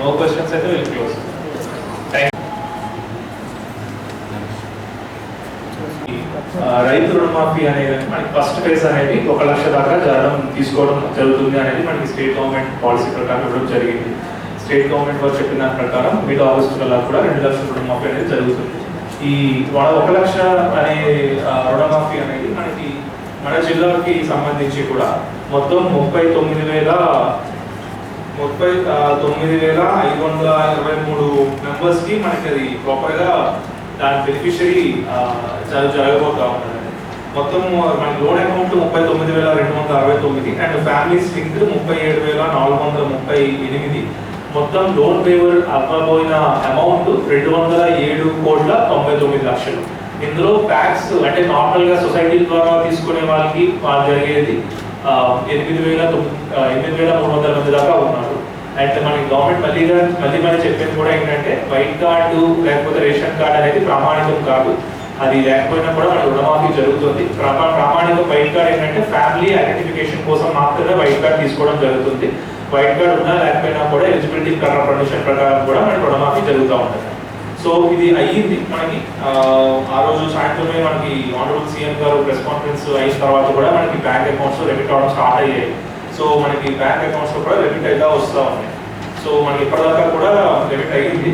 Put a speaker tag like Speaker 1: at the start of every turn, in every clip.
Speaker 1: No questions అయితే we'll close. రైతు రుణమాఫీ అనేది మనకి ఫస్ట్ ఫేజ్ అనేది ఒక లక్ష దాకా జరగడం తీసుకోవడం జరుగుతుంది అనేది మనకి స్టేట్ గవర్నమెంట్ పాలసీ ప్రకారం ఇవ్వడం జరిగింది. స్టేట్ గవర్నమెంట్ వారు చెప్పిన దాని ప్రకారం మిడ్ ఆగస్టు కల్లా కూడా రెండు లక్షల రుణమాఫీ అనేది జరుగుతుంది. ఈ ఒక లక్ష అనే రుణమాఫీ అనేది మనకి మన జిల్లాకి సంబంధించి కూడా మొత్తం ముప్పై తొమ్మిది వేల ముప్పై తొమ్మిది వేల ఐదు వందల ఇరవై మూడు మెంబర్స్కి మనకి అది ప్రాపర్గా దాని బెనిఫిషరీ జరగబోతా ఉన్నది మొత్తం మన లోన్ అమౌంట్ ముప్పై తొమ్మిది వేల రెండు వందల అరవై తొమ్మిది అండ్ ఫ్యామిలీస్ లింక్ ముప్పై ఏడు వేల నాలుగు వందల ముప్పై ఎనిమిది. మొత్తం లోన్ పేవర్ అవ్వబోయిన అమౌంట్ రెండు వందల ఏడు కోట్ల తొంభై తొమ్మిది లక్షలు. ఇందులో ట్యాక్స్ అంటే నార్మల్గా సొసైటీ ద్వారా తీసుకునే వాళ్ళకి వాళ్ళు జరిగేది ఎనిమిది వేల ఎనిమిది వేల మూడు వందల మంది దాకా ఉన్నారు. అండ్ మనకి గవర్నమెంట్ మళ్ళీ మళ్ళీ మళ్ళీ చెప్పేది కూడా ఏంటంటే వైట్ కార్డు లేకపోతే రేషన్ కార్డు అనేది ప్రామాణికం కాదు. అది లేకపోయినా కూడా మనకి రుణమాఫీ జరుగుతుంది. ప్రమా ప్రామాణికం వైట్ కార్డ్ ఏంటంటే ఫ్యామిలీ ఐడెంటిఫికేషన్ కోసం మాత్రమే వైట్ కార్డ్ తీసుకోవడం జరుగుతుంది. వైట్ కార్డ్ ఉన్నా లేకపోయినా కూడా ఎలిజిబిలిటీ ప్రకారం కండిషన్ ప్రకారం కూడా మనకి రుణమాఫీ జరుగుతూ ఉంటుంది. సో ఇది అయ్యింది మనకి. ఆ, రోజు సాయంత్రమే మనకి ఆనరబుల్ సీఎం గారు ప్రెస్ కాన్ఫరెన్స్ అయిన తర్వాత కూడా మనకి బ్యాంక్ అకౌంట్స్ రెబిట్ అవడం స్టార్ట్ అయ్యాయి. సో మనకి బ్యాంక్ అకౌంట్స్ కూడా రెబిట్ అయితే వస్తూ ఉన్నాయి సో మనకి ఇప్పటిదాకా కూడా డెబిట్ అయ్యింది.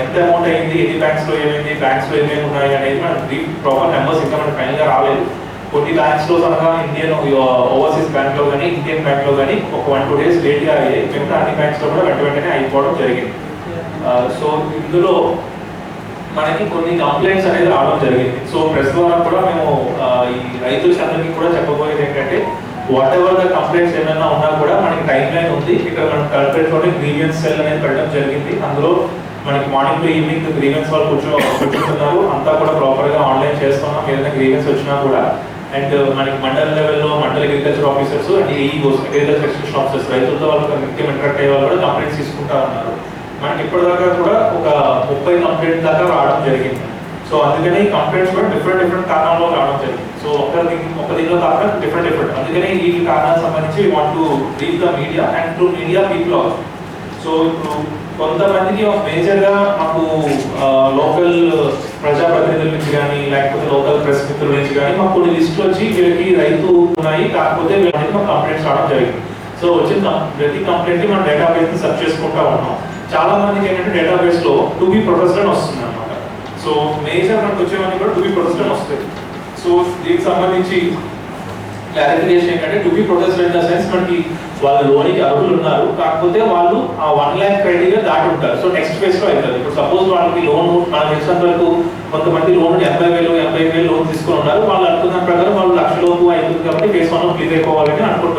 Speaker 1: ఎంత అమౌంట్ అయ్యింది ఎన్ని బ్యాంక్స్లో ఏమైంది బ్యాంక్స్లో ఏమేమి ఉన్నాయి అనేది మనకి ప్రాపర్ నెంబర్స్ ఇంకా మనకి ఫైనల్గా రాలేదు. కొన్ని బ్యాంక్స్లో ఇండియన్ ఓవర్సీస్ బ్యాంక్లో కానీ ఇండియన్ బ్యాంక్లో కానీ ఒక వన్ టూ డేస్ లేట్గా అయ్యాయి. మిగతా అన్ని బ్యాంక్స్లో కూడా వెంట వెంటనే అయిపోవడం జరిగింది. సో ఇందులో మనకి కొన్ని కంప్లైంట్స్ అనేది రావడం జరిగింది. సో ప్రెస్ ద్వారా కూడా మేము ఈ రైతులకి అందరికీ కూడా చెప్పబోయేది ఏంటంటే వాట్ ఎవర్ ద కంప్లైంట్స్ ఏమైనా ఉన్నా కూడా మనకి టైం లైన్ ఉంది. ఇక్కడ మనం కలెక్టరేట్లోనే గ్రీవియన్స్ సెల్ అనేది పెట్టడం జరిగింది. అందులో మనకి మార్నింగ్ టు ఈవినింగ్ గ్రీవెన్స్ వాళ్ళు కూర్చో కూర్చుంటున్నారు. అంతా కూడా ప్రాపర్గా ఆన్లైన్ చేస్తున్నాం ఏదైనా గ్రీవెన్స్ వచ్చినా కూడా. అండ్ uh, మనకి మండల లెవెల్లో మండల అగ్రికల్చర్ ఆఫీసర్స్ అండ్ ఈ అగ్రికల్చర్ ఎక్స్టెన్షన్ ఆఫీసర్స్ రైతులతో వాళ్ళకి నిత్యం ఇంటరాక్ట్ అయ్యే వాళ్ళు కూడా కంప్లైంట్స్ తీసుకుంటా ఉన్నారు. మనకి ఇప్పటిదాకా కూడా ఒక ముప్పై కంప్లైంట్ దాకా రావడం జరిగింది. సో అందుకని కంప్లైంట్స్ కూడా డిఫరెంట్ డిఫరెంట్ కారణాల్లో రావడం జరిగింది. సో ఒక ఒక దీనిలో కాకుండా డిఫరెంట్ డిఫరెంట్ అందుకని ఈ కారణాలకు సంబంధించి want to reach the media and to media people also so ఇప్పుడు కొంతమందికి మేజర్గా మాకు లోకల్ ప్రజాప్రతినిధుల నుంచి కానీ లేకపోతే లోకల్ ప్రెస్ మిత్రుల నుంచి కానీ మాకు కొన్ని లిస్టులు వచ్చి వీళ్ళకి రైతు ఉన్నాయి కాకపోతే వీళ్ళకి మాకు కంప్లైంట్స్ రావడం జరిగింది. సో వచ్చిన ప్రతి కంప్లైంట్ మనం డేటాబేస్ని సెర్చ్ చేసుకుంటా ఉన్నాం. చాలా మందికి ఏంటంటే డేటాబేస్లో టు బి ప్రొఫెసర్ అని వస్తుంది అనమాట సో మేజర్ మనకు వచ్చేవన్నీ కూడా టు బి ప్రొఫెసర్ అని వస్తుంది సో దీనికి సంబంధించి క్లారిఫికేషన్ ఏంటంటే to be protest in the sense మనకి వాళ్ళు లోనికి అర్హులు ఉన్నారు కాకపోతే వాళ్ళు ఆ వన్ ల్యాక్ క్రైటీరియా దాటి ఉంటారు. సో నెక్స్ట్ ఫేజ్లో అవుతుంది. ఇప్పుడు సపోజ్ వాళ్ళకి లోన్ మనం తెలిసినంత వరకు కొంతమంది లోన్ ఎనభై వేలు ఎనభై వేలు లోన్ తీసుకొని ఉన్నారు. వాళ్ళు అనుకున్న ప్రకారం వాళ్ళు లక్ష లోపు అవుతుంది కాబట్టి ఫేస్ వన్ క్లియర్ అయిపోవాలని అనుకుంటున్నారు.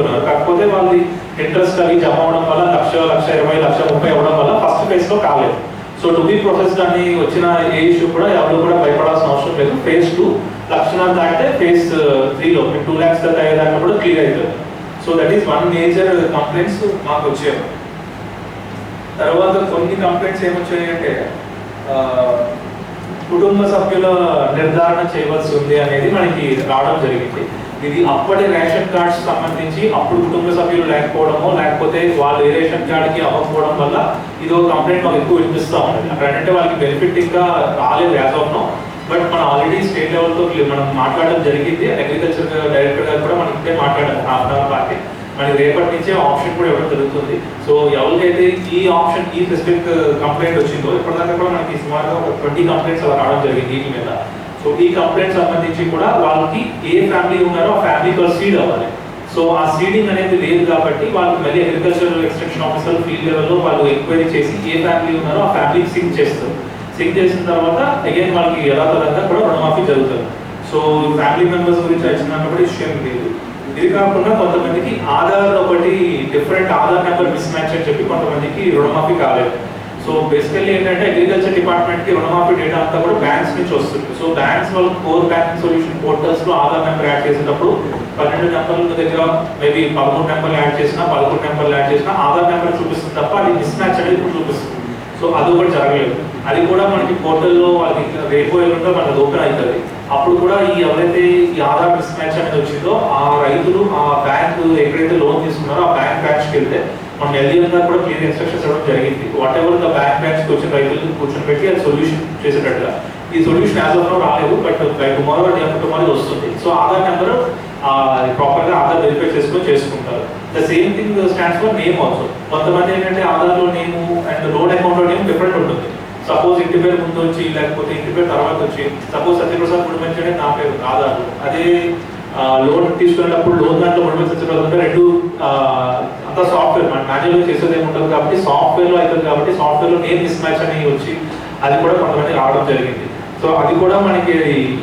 Speaker 1: కాకపోతే వాళ్ళది ఇంట్రెస్ట్ అవి జమ అవడం వల్ల లక్ష లక్ష ఇరవై లక్ష ముప్పై అవ్వడం వల్ల ఫస్ట్ ఫేజ్లో కాలేదు. సో టు బి ప్రొసెస్డ్ అని వచ్చిన ఏ ఇష్యూ కూడా ఎవరు కూడా భయపడాల్సిన అవసరం లేదు. ఫేజ్ టూ లక్షణాలు దాటితే ఫేజ్ త్రీలో టూ ల్యాక్స్ దాకా అయ్యేదాకా కూడా క్లియర్ అవుతుంది. So that is one major complaints మాకు వచ్చాయి. తర్వాత కొన్ని కంప్లైంట్స్ ఏమొచ్చాయంటే అంటే కుటుంబ సభ్యుల నిర్ధారణ చేయవలసి ఉంది అనేది మనకి రావడం జరిగింది. ఇది అప్పటి రేషన్ కార్డ్స్ సంబంధించి అప్పుడు కుటుంబ సభ్యులు లేకపోవడమో లేకపోతే వాళ్ళు ఏ రేషన్ కార్డ్కి అవ్వకపోవడం వల్ల ఇది ఒక కంప్లైంట్ మాకు ఎక్కువ వినిపిస్తూ ఉంటుంది అక్కడ అంటే వాళ్ళకి బెనిఫిట్ ఇంకా రాలేదు యాజ్ ఆఫ్ నో బట్ మనం ఆల్రెడీ స్టేట్ లెవెల్తో మనం మాట్లాడడం జరిగింది. అగ్రికల్చర్ డైరెక్టర్ గారు కూడా మనం ఇప్పుడే మాట్లాడారు. Half an hour party. మనకి రేపటి నుంచే ఆప్షన్ కూడా ఇవ్వడం జరుగుతుంది. సో ఎవరికైతే ఈ ఆప్షన్ ఈ స్పెసిఫిక్ కంప్లైంట్ వచ్చిందో ఇప్పటిదాకా కూడా మనకి సుమారుగా ఒక ట్వంటీ కంప్లైంట్స్ అలా రావడం జరిగింది వీటి మీద. సో ఈ కంప్లైంట్ సంబంధించి కూడా వాళ్ళకి ఏ ఫ్యామిలీ ఉన్నారో ఆ ఫ్యామిలీతో సీడ్ అవ్వాలి. సో ఆ సీడింగ్ అనేది లేదు కాబట్టి వాళ్ళకి మళ్ళీ అగ్రికల్చర్ ఎక్స్టెన్షన్ ఆఫీసర్ ఫీల్డ్ లెవెల్లో వాళ్ళు ఎంక్వైరీ చేసి ఏ ఫ్యామిలీ ఉన్నారో ఆ ఫ్యామిలీకి సింక్ చేస్తారు. సింక్ చేసిన తర్వాత అగైన్ వాళ్ళకి యథాతథంగా కూడా రుణమాఫీ జరుగుతుంది. సో ఫ్యామిలీ మెంబర్స్ గురించి వచ్చిన కూడా విషయం లేదు. ఇది కాకుండా కొంతమందికి ఆధార్ ఒకటి different Aadhaar number mismatch అని చెప్పి కొంతమందికి రుణమాఫీ కాలేదు. సో బేసికల్లీ ఏంటంటే అగ్రికల్చర్ డిపార్ట్మెంట్కి రుణమాఫీ డేటా అంతా కూడా బ్యాంక్స్ నుంచి వస్తుంది. సో బ్యాంక్స్ వాళ్ళు కోర్ బ్యాంకింగ్ సొల్యూషన్ పోర్టల్స్లో ఆధార్ నెంబర్ యాడ్ చేసేటప్పుడు పన్నెండు నెంబర్ల దగ్గర మేబీ పదమూడు నెంబర్లు యాడ్ చేసినా పదకొండు నెంబర్లు యాడ్ చేసినా ఆధార్ నెంబర్ చూపిస్తుంది తప్ప అది మిస్ మ్యాచ్ అనేది ఇప్పుడు చూపిస్తుంది. సో అది కూడా జరగలేదు. అది కూడా మనకి పోర్టల్లో వాళ్ళకి రేపు ఎల్లుండో మనకి ఓపెన్ అవుతుంది. అప్పుడు కూడా ఈ ఎవరైతే ఈ ఆధార్ మిస్ మ్యాచ్ అనేది వచ్చిందో ఆ రైతులు ఆ బ్యాంక్ ఎక్కడైతే లోన్ తీసుకున్నారో ఆ బ్యాంక్ బ్రాంచ్కి వెళ్తే మనం ఎల్జీ గారు కూడా క్లియర్ ఇన్స్ట్రక్షన్స్ ఇవ్వడం జరిగింది. వాట్ ఎవర్ ద బ్యాంక్ బ్రాంచ్కి వచ్చిన రైతులు కూర్చొని పెట్టి అది సొల్యూషన్ చేసేటట్టుగా. ఈ సొల్యూషన్ యాజ్ ఆఫ్ రాలేదు but by tomorrow day after tomorrow వస్తుంది. సో ఆధార్ నెంబర్ ప్రాపర్గా ఆధార్ వెరిఫై చేసుకొని చేసుకుంటారు. The same thing stands for name also కొంతమంది ఏంటంటే ఆధార్లో నేము నేమ్ అండ్ లోన్ అకౌంట్లో నేమ్ డిఫరెంట్ ఉంటుంది. సపోజ్ ఇంటి పేరు ముందు వచ్చి లేకపోతే ఇంటి పేరు తర్వాత వచ్చి సపోజ్ సత్యప్రసాద్ ముడిమంచి అనేది నా పేరు ఆధార్. అదే లోన్ తీసుకునేటప్పుడు లోన్ దాంట్లో ముడిమంచి సత్యప్రసాద్ రెండు అంత సాఫ్ట్వేర్ మన మాన్యువల్ చేసేది ఏమి ఉండదు కాబట్టి సాఫ్ట్వేర్లో అవుతుంది కాబట్టి సాఫ్ట్వేర్లో నేమ్ మిస్ మ్యాచ్ అని వచ్చి అది కూడా కొంతమంది రావడం జరిగింది. సో అది కూడా మనకి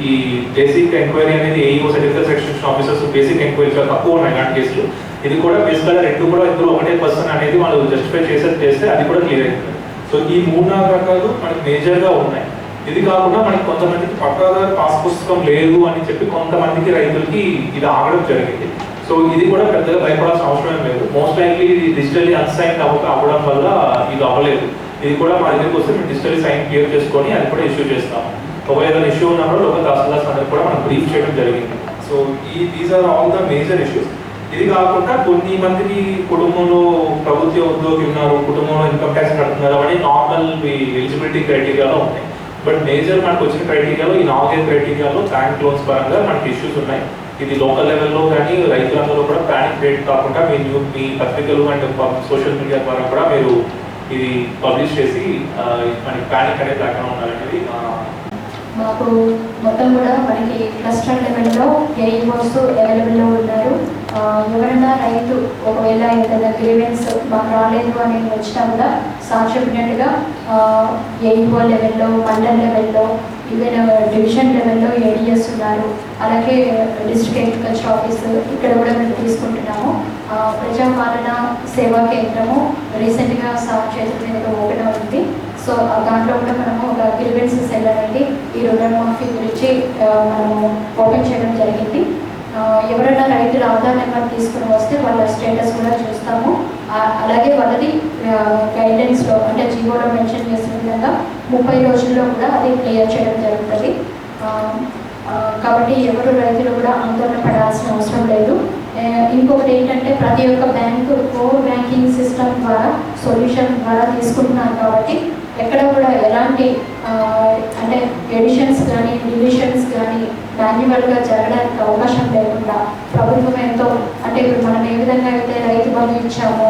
Speaker 1: ఈ బేసిక్ ఎంక్వైరీ అనేది AEO certificate section officers basic enquiry తక్కువ ఉన్నాయి ఇలాంటి కేసులు. ఇది కూడా బేసిక్గా రెండు కూడా ఇద్దరు ఒకటే పర్సన్ అనేది వాళ్ళు జస్టిఫై చేసేది చేస్తే అది కూడా క్లియర్ అవుతుంది సో ఈ మూడు నాలుగు రకాలు మనకి మేజర్గా ఉన్నాయి. ఇది కాకుండా మనకి కొంతమందికి పట్టాదారు పాస్ పుస్తకం లేదు అని చెప్పి కొంతమందికి రైతులకి ఇది ఆగడం జరిగింది. సో ఇది కూడా పెద్దగా భయపడాల్సిన అవసరం లేదు. మోస్ట్ లైక్లీ ఇది డిజిటల్లీ అన్సైన్ అవ్వక అవ్వడం వల్ల ఇది అవ్వలేదు. ఇది కూడా మా దగ్గరికి వస్తే మేము డిజిటల్ సైన్ క్లియర్ చేసుకొని అది కూడా ఇష్యూ చేస్తాం ఒకవేళ ఇష్యూ ఉన్నప్పుడు లోకల్ తహసీల్దార్స్ అందరికి కూడా మనం బ్రీఫ్ చేయడం జరిగింది. సో ఈ these are all the major issues ఇది కాకుండా కొన్ని మందికి కుటుంబంలో ప్రభుత్వ ఉద్యోగి ఉన్నారు కుటుంబంలో ఇన్కమ్ ట్యాక్స్ కడుతున్నారు అవన్నీ నార్మల్ ఎలిజిబిలిటీ క్రైటీరియాలో ఉన్నాయి. బట్ మేజర్ మనకు వచ్చిన క్రైటీరియాలో ఈ నాలుగైదు క్రైటీరియాలో బ్యాంక్ లోన్స్ పరంగా మనకి ఇష్యూస్ ఉన్నాయి ఇది లోకల్ లెవెల్లో కానీ రైతులందరూ కూడా ప్యానిక్ రేట్ కాకుండా మీ న్యూ మీ పత్రికలు అండ్ సోషల్ మీడియా ద్వారా కూడా మీరు ఇది పబ్లిష్ చేసి మనకి ప్యానిక్ అనేది లేకుండా ఉండాలనేది
Speaker 2: మాకు మొత్తం కూడా మనకి క్లస్టర్ లెవెల్లో ఏఈఓస్ అవైలబుల్లో ఉన్నారు ఎవరైనా రైతు ఒకవేళ ఏదైనా గ్రీవెన్స్ మాకు రాలేదు అని వచ్చినా కూడా సార్ చెప్పినట్టుగా ఏఈఓ లెవెల్లో మండల్ లెవెల్లో ఈవెన్ డివిజన్ లెవెల్లో ఏడిఎస్ ఉన్నారు. అలాగే డిస్ట్రిక్ట్ అగ్రికల్చర్ ఆఫీస్ ఇక్కడ కూడా మేము తీసుకుంటున్నాము. ప్రజాపాలన సేవా కేంద్రము రీసెంట్గా సార్ చేతుల మీద ఓపెన్ అవుతుంది సో దాంట్లో కూడా మనము ఒక గ్రీవెన్స్ సెల్లర్ అండి ఈ రుణమాఫీ గురించి మనము ఓపెన్ చేయడం జరిగింది. ఎవరైనా రైతుల ఆధార్ నెంబర్ తీసుకుని వస్తే వాళ్ళ స్టేటస్ కూడా చూస్తాము. అలాగే వాళ్ళది గైడెన్స్లో అంటే జీవోలో మెన్షన్ చేసిన విధంగా ముప్పై రోజుల్లో కూడా అది క్లియర్ చేయడం జరుగుతుంది. కాబట్టి ఎవరు రైతులు కూడా ఆందోళన పడాల్సిన అవసరం లేదు. ఇంకొకటి ఏంటంటే ప్రతి ఒక్క బ్యాంకు కోర్ బ్యాంకింగ్ సిస్టమ్ ద్వారా సొల్యూషన్ ద్వారా తీసుకుంటున్నారు కాబట్టి ఎక్కడ కూడా ఎలాంటి అంటే ఎడిషన్స్ కానీ డివిషన్స్ కానీ మాన్యువల్గా జరగడానికి అవకాశం లేకుండా ప్రభుత్వం ఎంతో అంటే ఇప్పుడు మనం ఏ విధంగా అయితే రైతు బంధు ఇచ్చామో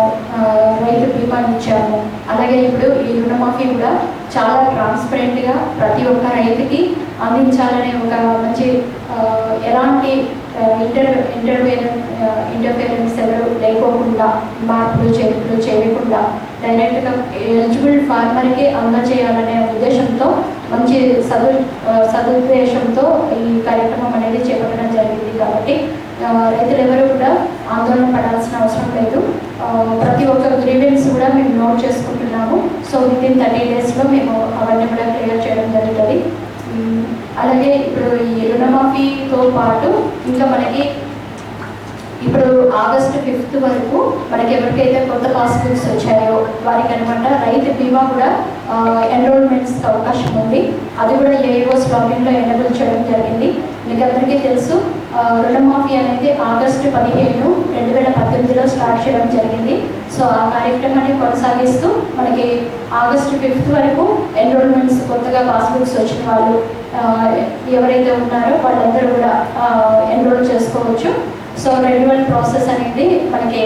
Speaker 2: రైతు బీమా ఇచ్చామో అలాగే ఇప్పుడు ఈ రుణమాఫీ కూడా చాలా ట్రాన్స్పరెంట్గా ప్రతి ఒక్క రైతుకి అందించాలనే ఒక మంచి ఎలాంటి ఇంటర్ ఇంటర్వ్యూ ఇంటర్ఫియరెన్స్ ఎవరు లేకోకుండా మార్పులు చేర్పులు చేయకుండా డైరెక్ట్గా ఎలిజిబుల్ ఫార్మర్కి అందజేయాలనే ఉద్దేశంతో మంచి సదు సదుద్దేశంతో ఈ కార్యక్రమం అనేది చేపట్టడం రైతులు ఎవరు కూడా ఆందోళన పడాల్సిన అవసరం లేదు. ప్రతి ఒక్క గ్రీవెన్స్ కూడా మేము నోట్ చేసుకుంటున్నాము. సో విత్ ఇన్ థర్టీ డేస్లో మేము అవన్నీ కూడా క్లియర్ చేయడం జరుగుతుంది. అలాగే ఇప్పుడు ఈ రుణమాఫీతో పాటు ఇంకా మనకి ఇప్పుడు ఆగస్టు ఫిఫ్త్ వరకు మనకి ఎవరికైతే కొత్త పాస్బుక్స్ వచ్చాయో వారికి అనమాట రైతు బీమా కూడా ఎన్రోల్మెంట్స్ అవకాశం ఉంది. అది కూడా ఏఓస్ లాగిన్లో ఎనబుల్ చేయడం జరిగింది. మీకు అందరికీ తెలుసు రుణమాఫీ అనేది ఆగస్టు పదిహేను రెండు వేల పద్దెనిమిదిలో స్టార్ట్ చేయడం జరిగింది. సో ఆ కార్యక్రమాన్ని కొనసాగిస్తూ మనకి ఆగస్టు ఫిఫ్త్ వరకు ఎన్రోల్మెంట్స్ కొత్తగా పాస్బుక్స్ వచ్చిన వాళ్ళు ఎవరైతే ఉన్నారో వాళ్ళందరూ కూడా ఎన్రోల్ చేసుకోవచ్చు. సో రెన్యువల్ ప్రాసెస్ అనేది మనకి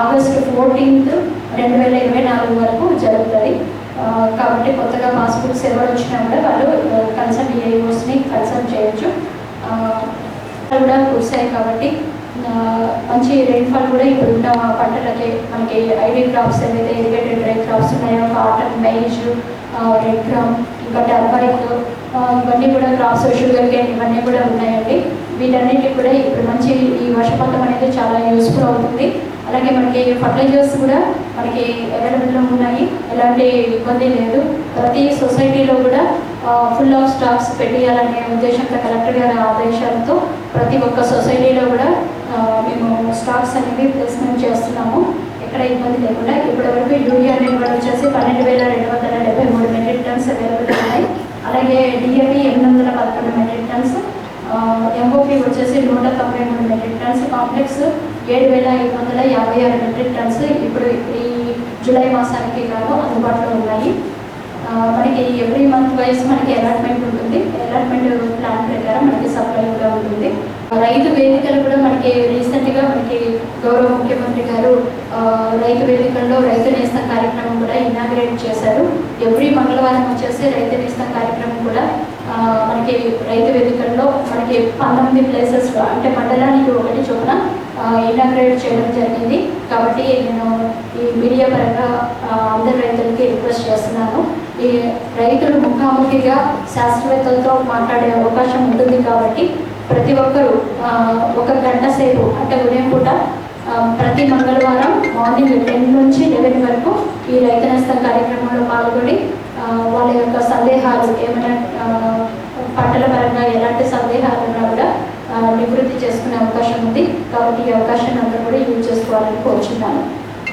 Speaker 2: ఆగస్టు ఫోర్టీన్త్ రెండు వేల ఇరవై నాలుగు వరకు జరుగుతుంది. కాబట్టి కొత్తగా పాస్బుక్స్ ఎవరు వచ్చినా కూడా వాళ్ళు కన్సల్ట్ ఏఓస్ని కన్సల్ట్ చేయొచ్చు. కూడా కురిసాయి కాబట్టి మంచి రెయిన్ఫాల్ కూడా ఇప్పుడు ఉన్న పంటలకి మనకి ఐడి క్రాప్స్ ఏవైతే ఇరిగేటెడ్ డ్రై క్రాప్స్ ఉన్నాయో కాటన్ మైజ్ రెడ్ గ్రామ్ ఇంకా టర్మరిక్ ఇవన్నీ కూడా క్రాప్స్ షుగర్ కేన్ ఇవన్నీ కూడా ఉన్నాయండి. వీటన్నిటికి కూడా ఇప్పుడు మంచి ఈ వర్షపాతం అనేది చాలా యూస్ఫుల్ అవుతుంది. అలాగే మనకి ఫర్టిలైజర్స్ కూడా మనకి అవైలబుల్లో ఉన్నాయి. ఎలాంటి ఇబ్బంది లేదు. ప్రతి సొసైటీలో కూడా ఫుల్ ఆఫ్ స్టాక్స్ పెట్టేయాలనే ఉద్దేశంతో కలెక్టర్ గారి ఆదేశాలతో ప్రతి ఒక్క సొసైటీలో కూడా మేము స్టాక్స్ అనేవి ప్లేస్మెంట్ చేస్తున్నాము. ఎక్కడ ఇబ్బంది లేకుండా ఇప్పటివరకు యూరియా అనేది కూడా వచ్చేసి పన్నెండు వేల రెండు వందల డెబ్బై మూడు మెట్రిక్ టన్స్ అవైలబుల్ ఉన్నాయి. అలాగే డిఎపి ఎనిమిది వందల పదకొండు మెట్రిక్ టన్స్ ఎంఓపి వచ్చేసి నూట తొంభై మూడు మెట్రిక్ టన్స్ కాంప్లెక్స్ ఏడు వేల ఐదు వందల యాభై ఆరు మెట్రిక్ టన్స్. ఇప్పుడు ఈ జూలై మాసానికి గాను అందుబాటులో ఉన్నాయి. మనకి ఎవ్రీ మంత్ వైజ్ మనకి అలాట్మెంట్ ఉంటుంది. అలాట్మెంట్ ప్లాన్ ప్రకారం మనకి సప్లై కూడా ఉంటుంది. రైతు వేదికలు కూడా మనకి రీసెంట్గా మనకి గౌరవ ముఖ్యమంత్రి గారు రైతు వేదికల్లో రైతు నేస్తం కార్యక్రమం కూడా ఇనాగ్రేట్ చేశారు. ఎవ్రీ మంగళవారం వచ్చేసి రైతు నేస్తం కార్యక్రమం కూడా మనకి రైతు వేదికల్లో మనకి పంతొమ్మిది ప్లేసెస్ అంటే మండలానికి ఒకటి చొప్పున ఇనాగ్రేట్ చేయడం జరిగింది. కాబట్టి నేను ఈ మీడియా పరంగా అందరి రైతులకి రిక్వెస్ట్ చేస్తున్నాను. ఈ రైతులు ముఖాముఖిగా శాస్త్రవేత్తలతో మాట్లాడే అవకాశం ఉంటుంది కాబట్టి ప్రతి ఒక్కరూ ఒక గంట సేపు అంటే ఉదయం పూట ప్రతి మంగళవారం మార్నింగ్ టెన్ నుంచి లెవెన్ వరకు ఈ రైతు నేస్తం కార్యక్రమంలో పాల్గొని వాళ్ళ యొక్క సందేహాలు ఏమైనా పంటల పరంగా ఎలాంటి సందేహాలు ఉన్నా కూడా నివృత్తి చేసుకునే అవకాశం ఉంది. కాబట్టి ఈ అవకాశాన్ని అందరూ కూడా యూజ్ చేసుకోవాలని కోరుచున్నాను.